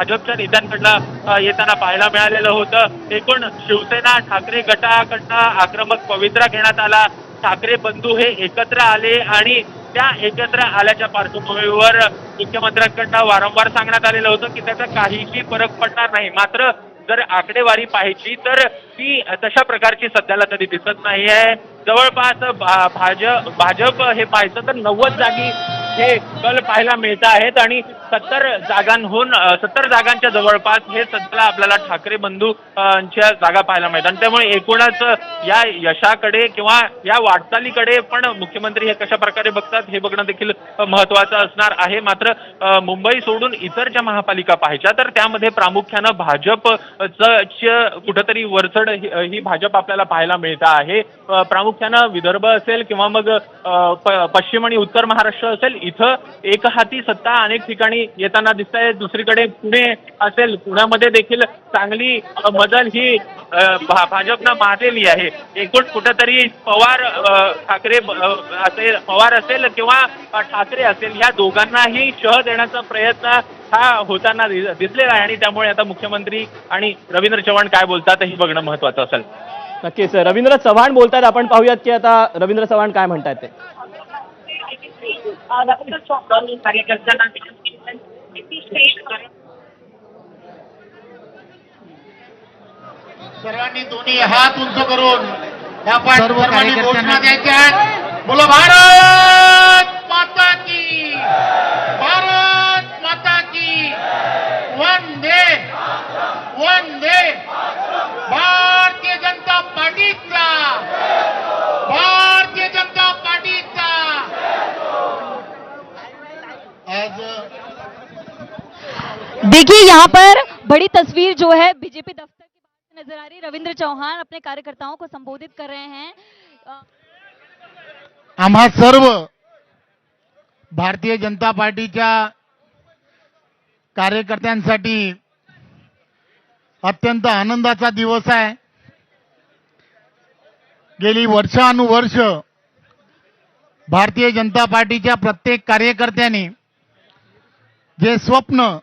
भाजपच्या नेत्यांकडला येताना पाहायला मिळालेलं होतं. एकूण शिवसेना ठाकरे गटाकडनं आक्रमक पवित्रा घेण्यात आला. ठाकरे बंधू हे एकत्र आले आणि त्या एकत्र आल्याच्या पार्श्वभूमीवर मुख्यमंत्र्यांकडनं वारंवार सांगण्यात आलेलं होतं की त्याचा काहीही फरक पडणार नाही. मात्र जर आकडेवारी पाहायची तर ती तशा प्रकारची सध्याला तरी दिसत नाही आहे जवळपास भा- भाजप भाजप हे पाहायचं तर नव्वद जागी हे कल पाहायला मिळत आहेत आणि सत्तर जागांहून सत्तर जागांच्या जवळपास हे सध्याला आपल्याला ठाकरे बंधूंच्या जागा पाहायला मिळतात त्यामुळे एकूणच या यशाकडे किंवा या वाटचालीकडे पण मुख्यमंत्री हे कशा प्रकारे बघतात हे बघणं देखील महत्वाचं असणार आहे. मात्र मुंबई सोडून इतर ज्या महापालिका पाहायच्या तर त्यामध्ये प्रामुख्यानं भाजप कुठंतरी वरचढ ही भाजप आपल्याला पाहायला मिळत आहे. प्रामुख्यानं विदर्भ असेल किंवा मग प- पश्चिम आणि उत्तर महाराष्ट्र असेल इथं एकहाती सत्ता अनेक ठिकाणी येताना दिसत आहे दुसरीकडे पुणे असेल पुण्यामध्ये देखील चांगली मजल ही भा- भाजपनं मारलेली आहे. एकूण कुठंतरी पवार ठाकरे असेल पवार असेल किंवा ठाकरे असेल ह्या दोघांनाही शह देण्याचा प्रयत्न हा होताना दिसलेला आहे. आणि त्यामुळे आता मुख्यमंत्री आणि रवींद्र चव्हाण काय बोलतात हे बघणं महत्वाचं असेल. नक्कीच. रवींद्र चव्हाण बोलतात आपण पाहूयात की आता रवींद्र चव्हाण काय म्हणतात ते. सर्वांनी दोन्ही हात उंच करून या पाठ सर्व सर्वांनी कार्यकर्त्यांना- घोषणा द्यायच्या आहेत. बोलो भारत! देखिए, यहाँ पर बड़ी तस्वीर जो है बीजेपी दफ्तर के नज़र आ रही रविंद्र चौहान अपने कार्यकर्ताओं को संबोधित कर रहे हैं। आम्हा सर्व भारतीय जनता पार्टीच्या कार्यकर्त्यांसाठी अत्यंत आनंदाचा दिवस आहे. गेली वर्षानुवर्ष भारतीय जनता पार्टीच्या प्रत्येक कार्यकर्त्याने जे स्वप्न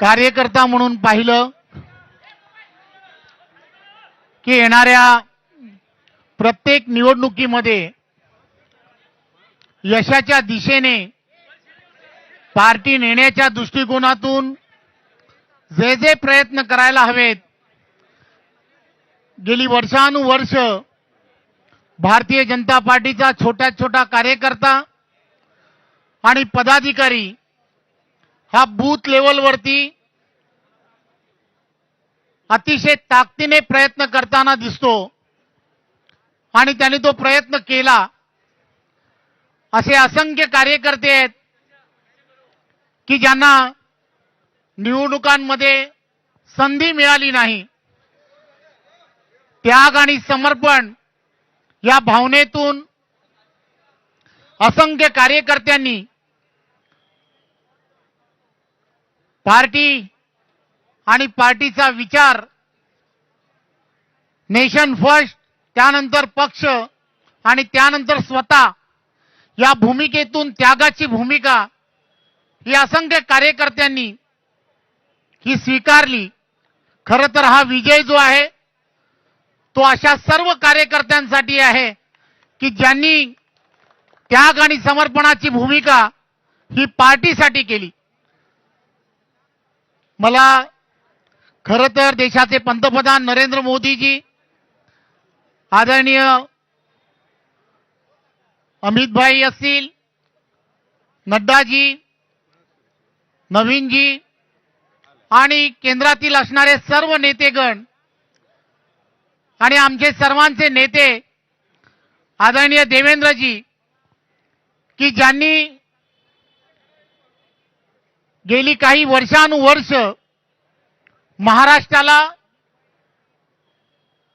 कार्यकर्ता म्हणून पाहिलं की येणाऱ्या प्रत्येक निवडणुकीमध्ये यशाच्या दिशेने पार्टी नेण्याच्या दृष्टिकोनातून जे जे प्रयत्न करायला हवेत गेली वर्षानुवर्ष भारतीय जनता पार्टीचा छोट्या छोटा कार्यकर्ता आणि पदाधिकारी हा बूथ लेवलवरती अतिशय ताकदीने प्रयत्न करताना दिसतो. आणि त्यांनी तो प्रयत्न केला. असे असंख्य कार्यकर्ते आहेत की ज्यांना निवडणुकांमध्ये संधी मिळाली नाही. त्याग आणि समर्पण या भावनेतून असंख्य कार्यकर्त्यांनी पार्टी आणि पार्टीचा विचार नेशन फर्स्ट त्यानंतर पक्ष आणि त्यानंतर स्वतः या भूमिकेतून त्यागाची भूमिका ही असंख्य कार्यकर्त्यांनी ही स्वीकारली. खर तर हा विजय जो आहे तो अशा सर्व कार्यकर्त्यांसाठी आहे की ज्यांनी त्याग आणि समर्पणाची भूमिका ही पार्टीसाठी केली. मला खरं तर देशाचे पंतप्रधान नरेंद्र मोदीजी आदरणीय अमितभाई असतील नड्डाजी नवीनजी आणि केंद्रातील असणारे सर्व नेतेगण आणि आमचे सर्वांचे नेते आदरणीय देवेंद्रजी की ज्यांनी गेली काही वर्षानुवर्ष महाराष्ट्राला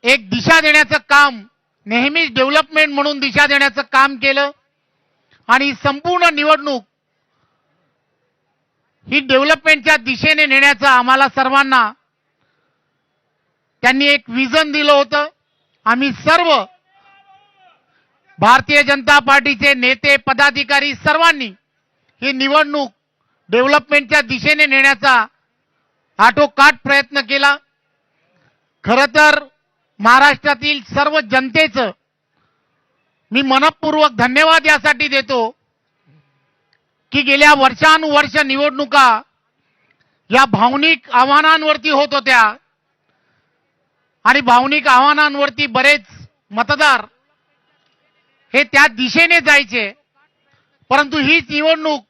एक दिशा देण्याचं काम नेहमीच डेव्हलपमेंट म्हणून दिशा देण्याचं काम केलं आणि संपूर्ण निवडणूक ही डेव्हलपमेंटच्या दिशेने नेण्याचं आम्हाला सर्वांना त्यांनी एक विजन दिलं होतं. आम्ही सर्व भारतीय जनता पार्टीचे नेते पदाधिकारी सर्वांनी ही निवडणूक डेव्हलपमेंटच्या दिशेने नेण्याचा आटोकाट प्रयत्न केला. खर तर महाराष्ट्रातील सर्व जनतेचं मी मनपूर्वक धन्यवाद यासाठी देतो की गेल्या वर्षानुवर्ष निवडणुका या भावनिक आव्हानांवरती होत होत्या आणि भावनिक आव्हानांवरती बरेच मतदार हे त्या दिशेने जायचे. परंतु हीच निवडणूक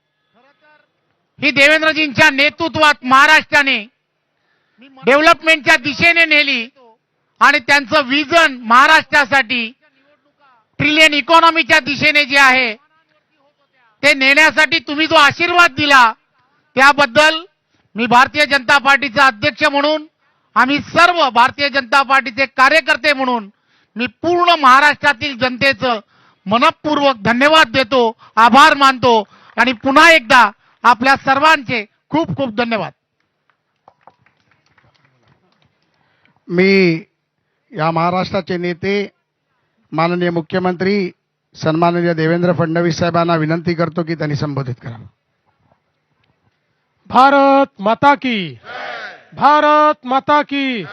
ही देवेंद्रजींच्या नेतृत्वात महाराष्ट्राने डेव्हलपमेंटच्या दिशेने नेली आणि त्यांचं विजन महाराष्ट्रासाठी ट्रिलियन इकॉनॉमीच्या दिशेने जे आहे ते नेण्यासाठी तुम्ही जो आशीर्वाद दिला त्याबद्दल मी भारतीय जनता पार्टीचा अध्यक्ष म्हणून आम्ही सर्व भारतीय जनता पार्टीचे कार्यकर्ते म्हणून मी पूर्ण महाराष्ट्रातील जनतेचं मनपूर्वक धन्यवाद देतो आभार मानतो आणि पुन्हा एकदा आपल्या सर्वांचे खूप खूप धन्यवाद. मी या महाराष्ट्राचे नेते माननीय मुख्यमंत्री सन्माननीय देवेंद्र फडणवीस साहेबांना विनंती करतो की त्यांनी संबोधित करावं भारत माता की भारत माता की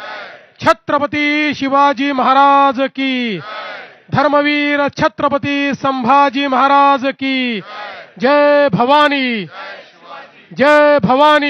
छत्रपती शिवाजी महाराज की धर्मवीर छत्रपती संभाजी महाराज की जय भवानी जय भवानी।